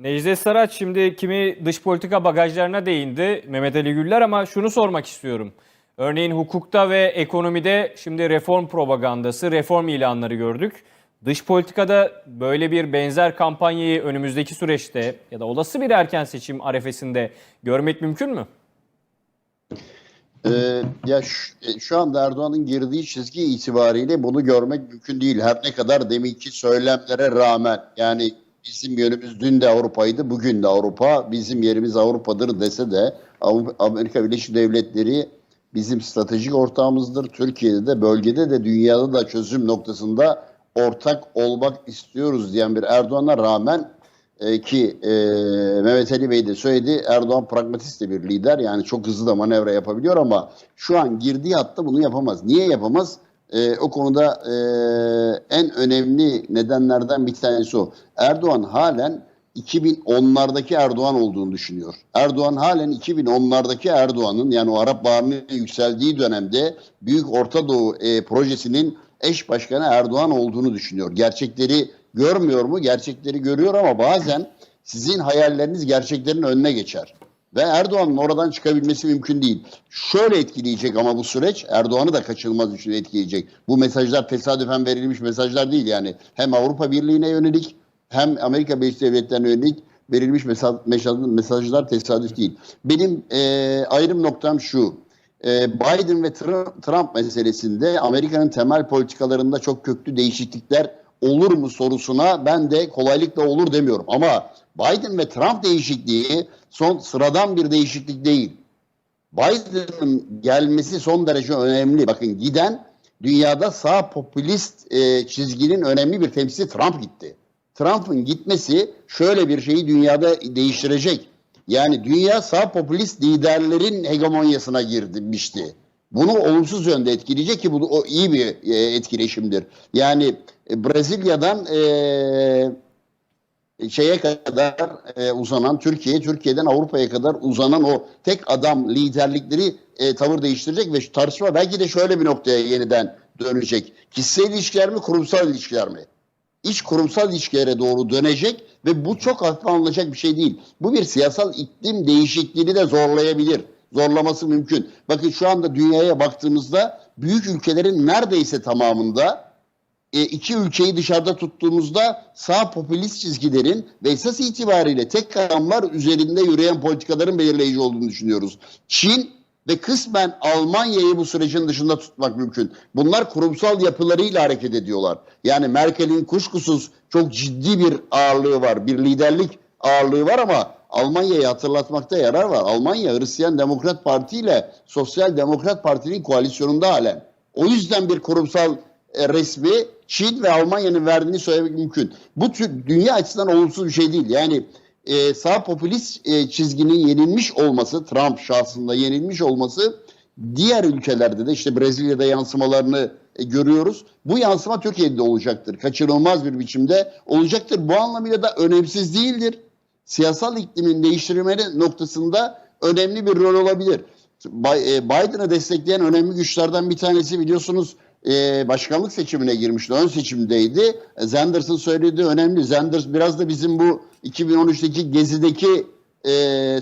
Necdet Saraç şimdi kimi dış politika bagajlarına değindi Mehmet Ali Güller ama şunu sormak istiyorum. Örneğin hukukta ve ekonomide şimdi reform propagandası, reform ilanları gördük. Dış politikada böyle bir benzer kampanyayı önümüzdeki süreçte ya da olası bir erken seçim arefesinde görmek mümkün mü? Ee, ya şu, e, şu anda Erdoğan'ın girdiği çizgi itibariyle bunu görmek mümkün değil. Her ne kadar deminki söylemlere rağmen yani bizim yönümüz dün de Avrupa'ydı, bugün de Avrupa, bizim yerimiz Avrupa'dır dese de Amerika Birleşik Devletleri bizim stratejik ortağımızdır. Türkiye'de de bölgede de dünyada da çözüm noktasında ortak olmak istiyoruz diyen bir Erdoğan'a rağmen e, ki e, Mehmet Ali Bey de söyledi Erdoğan pragmatist de bir lider yani çok hızlı da manevra yapabiliyor ama şu an girdiği hatta bunu yapamaz. Niye yapamaz? E, o konuda e, en önemli nedenlerden bir tanesi o. Erdoğan halen 2010'lardaki Erdoğan olduğunu düşünüyor. Erdoğan halen 2010'lardaki Erdoğan'ın yani o Arap Baharı'nın yükseldiği dönemde Büyük Orta Doğu e, projesinin eş başkanı Erdoğan olduğunu düşünüyor. Gerçekleri görmüyor mu? Gerçekleri görüyor ama bazen sizin hayalleriniz gerçeklerin önüne geçer. Ve Erdoğan'ın oradan çıkabilmesi mümkün değil. Şöyle etkileyecek ama bu süreç Erdoğan'ı da kaçınılmaz biçimde etkileyecek. Bu mesajlar tesadüfen verilmiş mesajlar değil yani. Hem Avrupa Birliği'ne yönelik hem Amerika Birleşik Devletleri'ne yönelik verilmiş mesaj, mesaj- mesajlar tesadüf değil. Benim e, ayrım noktam şu. E, Biden ve Tr- Trump meselesinde Amerika'nın temel politikalarında çok köklü değişiklikler olur mu sorusuna ben de kolaylıkla olur demiyorum. Ama Biden ve Trump değişikliği son sıradan bir değişiklik değil. Biden'ın gelmesi son derece önemli. Bakın giden dünyada sağ popülist e, çizginin önemli bir temsilcisi Trump gitti. Trump'ın gitmesi şöyle bir şeyi dünyada değiştirecek. Yani dünya sağ popülist liderlerin hegemonyasına girmişti. Bunu olumsuz yönde etkileyecek ki bu o iyi bir e, etkileşimdir. Yani e, Brezilya'dan e, şeye kadar e, uzanan Türkiye, Türkiye'den Avrupa'ya kadar uzanan o tek adam liderlikleri e, tavır değiştirecek ve şu tartışma belki de şöyle bir noktaya yeniden dönecek. Kişisel ilişkiler mi, kurumsal ilişkiler mi? İç kurumsal ilişkilere doğru dönecek ve bu çok hafife alınacak bir şey değil. Bu bir siyasal iklim değişikliğini de zorlayabilir. Zorlaması mümkün. Bakın şu anda dünyaya baktığımızda büyük ülkelerin neredeyse tamamında e, iki ülkeyi dışarıda tuttuğumuzda sağ popülist çizgilerin ve esas itibariyle tek adamlar üzerinde yürüyen politikaların belirleyici olduğunu düşünüyoruz. Çin ve kısmen Almanya'yı bu sürecin dışında tutmak mümkün. Bunlar kurumsal yapılarıyla hareket ediyorlar. Yani Merkel'in kuşkusuz çok ciddi bir ağırlığı var, bir liderlik ağırlığı var ama Almanya'yı hatırlatmakta yarar var. Almanya Hristiyan Demokrat Parti ile Sosyal Demokrat Parti'nin koalisyonunda halen. O yüzden bir kurumsal resmi Çin ve Almanya'nın verdiğini söylemek mümkün. Bu tür dünya açısından olumsuz bir şey değil. Yani e, sağ popülist e, çizginin yenilmiş olması, Trump şahsında yenilmiş olması diğer ülkelerde de işte Brezilya'da yansımalarını e, görüyoruz. Bu yansıma Türkiye'de de olacaktır. Kaçınılmaz bir biçimde olacaktır. Bu anlamıyla da önemsiz değildir. Siyasal iklimin değiştirilmeli noktasında önemli bir rol olabilir. E, Biden'ı destekleyen önemli güçlerden bir tanesi biliyorsunuz e, başkanlık seçimine girmişti. Ön seçimdeydi. E, Sanders'ın söylediği önemli. Sanders biraz da bizim bu 2013'teki Gezi'deki e,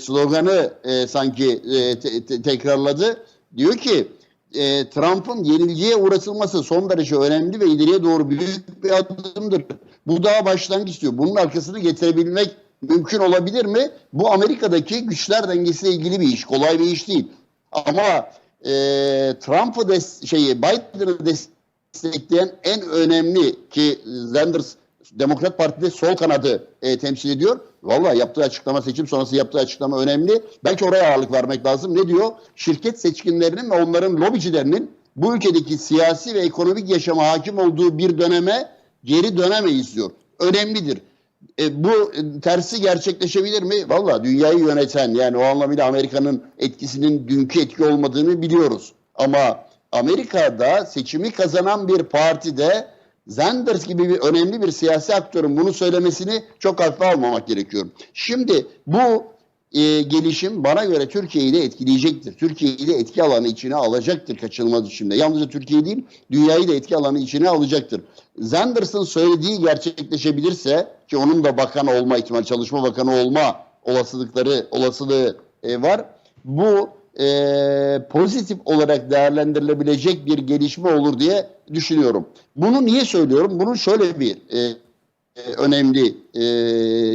sloganı e, sanki e, te- te- tekrarladı. Diyor ki e, Trump'ın yenilgiye uğratılması son derece önemli ve ileriye doğru büyük bir adımdır. Bu daha başlangıç diyor. Bunun arkasını getirebilmek mümkün olabilir mi? Bu Amerika'daki güçler dengesiyle ilgili bir iş. Kolay bir iş değil. Ama e, Trump'ı des şeyi Biden'ı destekleyen en önemli ki Sanders Demokrat Parti'de sol kanadı e, temsil ediyor. Vallahi yaptığı açıklama seçim sonrası yaptığı açıklama önemli. Belki oraya ağırlık vermek lazım. Ne diyor? Şirket seçkinlerinin ve onların lobicilerinin bu ülkedeki siyasi ve ekonomik yaşama hakim olduğu bir döneme geri dönemeyiz diyor. Önemlidir. E, bu e, tersi gerçekleşebilir mi? Valla dünyayı yöneten yani o anlamıyla Amerika'nın etkisinin dünkü etki olmadığını biliyoruz. Ama Amerika'da seçimi kazanan bir partide Sanders gibi bir önemli bir siyasi aktörün bunu söylemesini çok hafife almamak gerekiyor. Şimdi bu e, gelişim bana göre Türkiye'yi de etkileyecektir. Türkiye'yi de etki alanı içine alacaktır kaçınılmaz biçimde. Yalnızca Türkiye değil, dünyayı da etki alanı içine alacaktır. Zanders'ın söylediği gerçekleşebilirse ki onun da bakan olma ihtimali, çalışma bakanı olma olasılıkları, olasılığı e, var. Bu e, pozitif olarak değerlendirilebilecek bir gelişme olur diye düşünüyorum. Bunu niye söylüyorum? Bunun şöyle bir e, e, önemli e,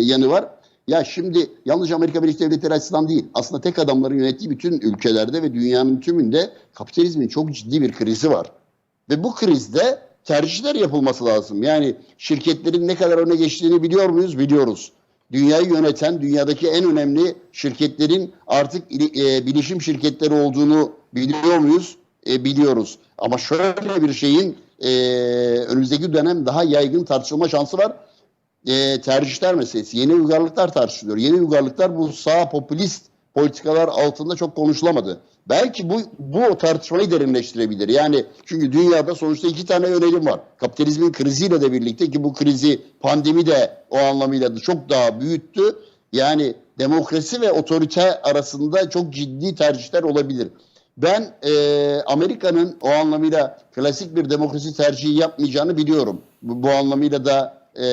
yanı var. Ya şimdi yalnızca Amerika Birleşik Devletleri açısından değil, aslında tek adamların yönettiği bütün ülkelerde ve dünyanın tümünde kapitalizmin çok ciddi bir krizi var. Ve bu krizde tercihler yapılması lazım. Yani şirketlerin ne kadar öne geçtiğini biliyor muyuz? Biliyoruz. Dünyayı yöneten, dünyadaki en önemli şirketlerin artık e, bilişim şirketleri olduğunu biliyor muyuz? E, biliyoruz. Ama şöyle bir şeyin e, önümüzdeki dönem daha yaygın tartışılma şansı var. E, tercihler meselesi. Yeni uygarlıklar tartışılıyor. Yeni uygarlıklar bu sağ popülist politikalar altında çok konuşulamadı. Belki bu bu tartışmayı derinleştirebilir. Yani çünkü dünyada sonuçta iki tane yönelim var. Kapitalizmin kriziyle de birlikte ki bu krizi pandemi de o anlamıyla da çok daha büyüttü. Yani demokrasi ve otorite arasında çok ciddi tercihler olabilir. Ben e, Amerika'nın o anlamıyla klasik bir demokrasi tercihi yapmayacağını biliyorum. Bu, bu anlamıyla da e,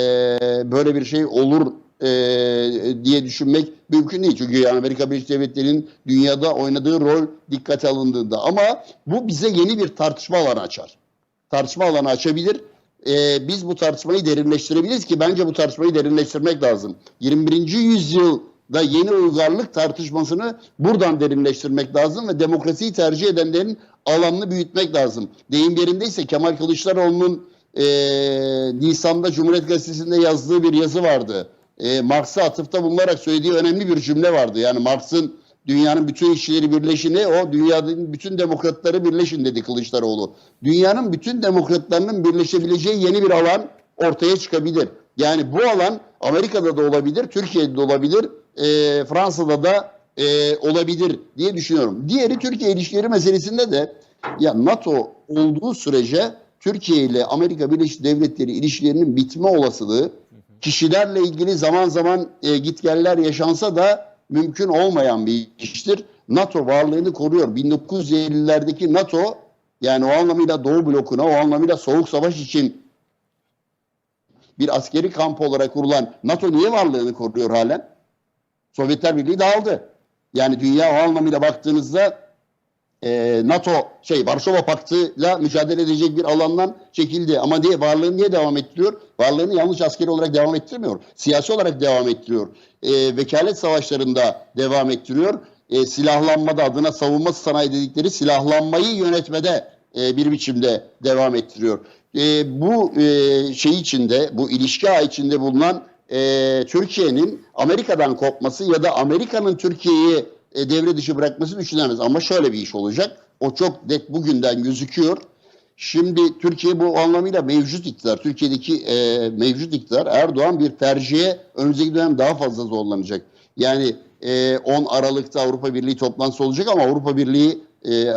böyle bir şey olur e, diye düşünmek mümkün değil. Çünkü Amerika Birleşik Devletleri'nin dünyada oynadığı rol dikkate alındığında. Ama bu bize yeni bir tartışma alanı açar. Tartışma alanı açabilir. E, biz bu tartışmayı derinleştirebiliriz ki bence bu tartışmayı derinleştirmek lazım. 21. yüzyılda yeni uygarlık tartışmasını buradan derinleştirmek lazım ve demokrasiyi tercih edenlerin alanını büyütmek lazım. Deyim yerindeyse Kemal Kılıçdaroğlu'nun e, Nisan'da Cumhuriyet Gazetesi'nde yazdığı bir yazı vardı e, Marx'a atıfta bulunarak söylediği önemli bir cümle vardı. Yani Marx'ın dünyanın bütün işçileri birleşini, o dünyanın bütün demokratları birleşin dedi Kılıçdaroğlu. Dünyanın bütün demokratlarının birleşebileceği yeni bir alan ortaya çıkabilir. Yani bu alan Amerika'da da olabilir, Türkiye'de de olabilir, e, Fransa'da da e, olabilir diye düşünüyorum. Diğeri Türkiye ilişkileri meselesinde de ya NATO olduğu sürece Türkiye ile Amerika Birleşik Devletleri ilişkilerinin bitme olasılığı kişilerle ilgili zaman zaman e, gitgeller yaşansa da mümkün olmayan bir iştir. NATO varlığını koruyor. 1950'lerdeki NATO yani o anlamıyla Doğu blokuna, o anlamıyla Soğuk Savaş için bir askeri kamp olarak kurulan NATO niye varlığını koruyor halen? Sovyetler Birliği dağıldı. Yani dünya o anlamıyla baktığınızda e, NATO şey Varşova Paktı'yla mücadele edecek bir alandan çekildi. Ama diye varlığını niye devam ettiriyor? Varlığını yalnızca askeri olarak devam ettirmiyor. Siyasi olarak devam ettiriyor. E, vekalet savaşlarında devam ettiriyor. E, silahlanmada adına savunma sanayi dedikleri silahlanmayı yönetmede e, bir biçimde devam ettiriyor. E, bu e, şey içinde, bu ilişki ağı içinde bulunan e, Türkiye'nin Amerika'dan kopması ya da Amerika'nın Türkiye'yi e, devre dışı bırakması düşünemez. Ama şöyle bir iş olacak. O çok net bugünden gözüküyor. Şimdi Türkiye bu anlamıyla mevcut iktidar, Türkiye'deki e, mevcut iktidar Erdoğan bir tercihe önümüzdeki dönem daha fazla zorlanacak. Yani e, 10 Aralık'ta Avrupa Birliği toplantısı olacak ama Avrupa Birliği e, e,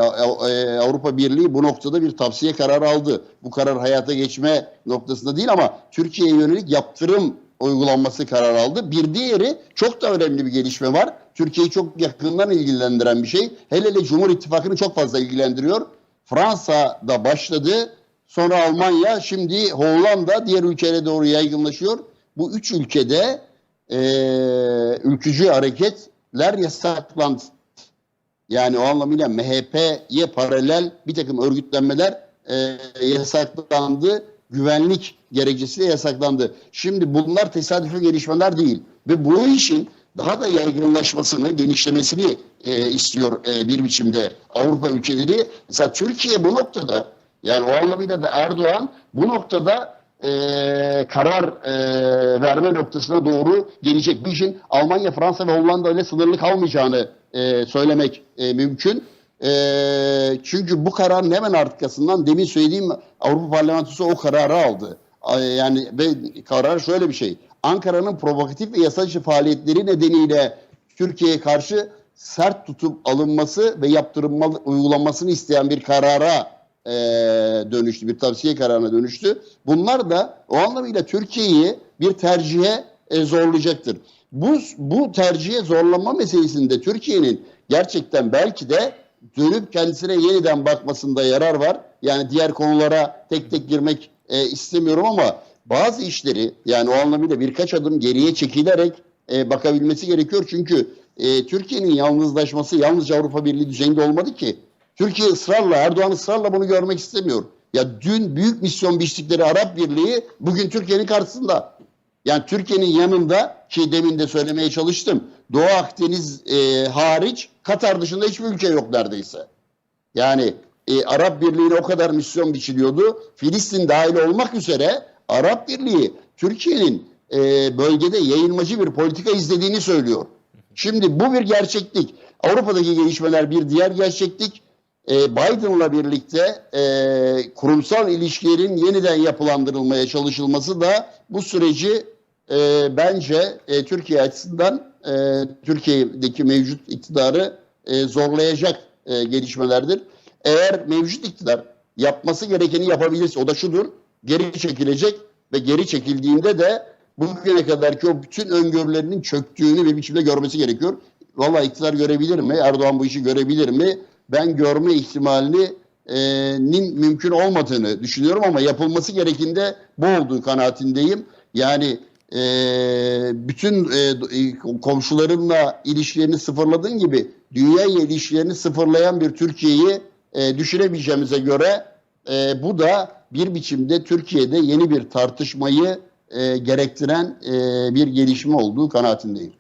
Avrupa Birliği bu noktada bir tavsiye kararı aldı. Bu karar hayata geçme noktasında değil ama Türkiye'ye yönelik yaptırım uygulanması karar aldı. Bir diğeri çok da önemli bir gelişme var. Türkiye'yi çok yakından ilgilendiren bir şey. Hele hele Cumhur İttifakı'nı çok fazla ilgilendiriyor. Fransa'da başladı. Sonra Almanya, şimdi Hollanda diğer ülkelere doğru yaygınlaşıyor. Bu üç ülkede e, ülkücü hareketler yasaklandı. Yani o anlamıyla MHP'ye paralel bir takım örgütlenmeler e, yasaklandı. Güvenlik gerekçesiyle yasaklandı. Şimdi bunlar tesadüfi gelişmeler değil. Ve bu işin daha da yaygınlaşmasını, genişlemesini e, istiyor e, bir biçimde Avrupa ülkeleri. Mesela Türkiye bu noktada yani o anlamıyla da Erdoğan bu noktada e, karar e, verme noktasına doğru gelecek. Bir işin Almanya, Fransa ve Hollanda ile sınırlı kalmayacağını e, söylemek e, mümkün. E, çünkü bu kararın hemen arkasından demin söylediğim Avrupa Parlamentosu o kararı aldı. Yani ve karar şöyle bir şey. Ankara'nın provokatif ve yasa faaliyetleri nedeniyle Türkiye'ye karşı sert tutup alınması ve yaptırılma uygulanmasını isteyen bir karara e, dönüştü. Bir tavsiye kararına dönüştü. Bunlar da o anlamıyla Türkiye'yi bir tercihe e, zorlayacaktır. Bu, bu tercihe zorlanma meselesinde Türkiye'nin gerçekten belki de dönüp kendisine yeniden bakmasında yarar var. Yani diğer konulara tek tek girmek e, istemiyorum ama bazı işleri yani o anlamıyla birkaç adım geriye çekilerek e, bakabilmesi gerekiyor. Çünkü e, Türkiye'nin yalnızlaşması yalnızca Avrupa Birliği düzeyinde olmadı ki. Türkiye ısrarla, Erdoğan ısrarla bunu görmek istemiyor. Ya dün büyük misyon biçtikleri Arap Birliği bugün Türkiye'nin karşısında. Yani Türkiye'nin yanında ki demin de söylemeye çalıştım. Doğu Akdeniz e, hariç Katar dışında hiçbir ülke yok neredeyse. Yani e, Arap Birliği'ne o kadar misyon biçiliyordu. Filistin dahil olmak üzere Arap Birliği Türkiye'nin e, bölgede yayılmacı bir politika izlediğini söylüyor. Şimdi bu bir gerçeklik. Avrupa'daki gelişmeler bir diğer gerçeklik. E, Biden'la birlikte e, kurumsal ilişkilerin yeniden yapılandırılmaya çalışılması da bu süreci e, bence e, Türkiye açısından Türkiye'deki mevcut iktidarı zorlayacak gelişmelerdir. Eğer mevcut iktidar yapması gerekeni yapabilirse o da şudur geri çekilecek ve geri çekildiğinde de bugüne kadarki o bütün öngörülerinin çöktüğünü bir biçimde görmesi gerekiyor. Valla iktidar görebilir mi? Erdoğan bu işi görebilir mi? Ben görme ihtimalinin mümkün olmadığını düşünüyorum ama yapılması gerekinde bu olduğu kanaatindeyim. Yani e, bütün e, komşularınla ilişkilerini sıfırladığın gibi dünya ile ilişkilerini sıfırlayan bir Türkiye'yi e, düşünemeyeceğimize göre e, bu da bir biçimde Türkiye'de yeni bir tartışmayı e, gerektiren e, bir gelişme olduğu kanaatindeyim.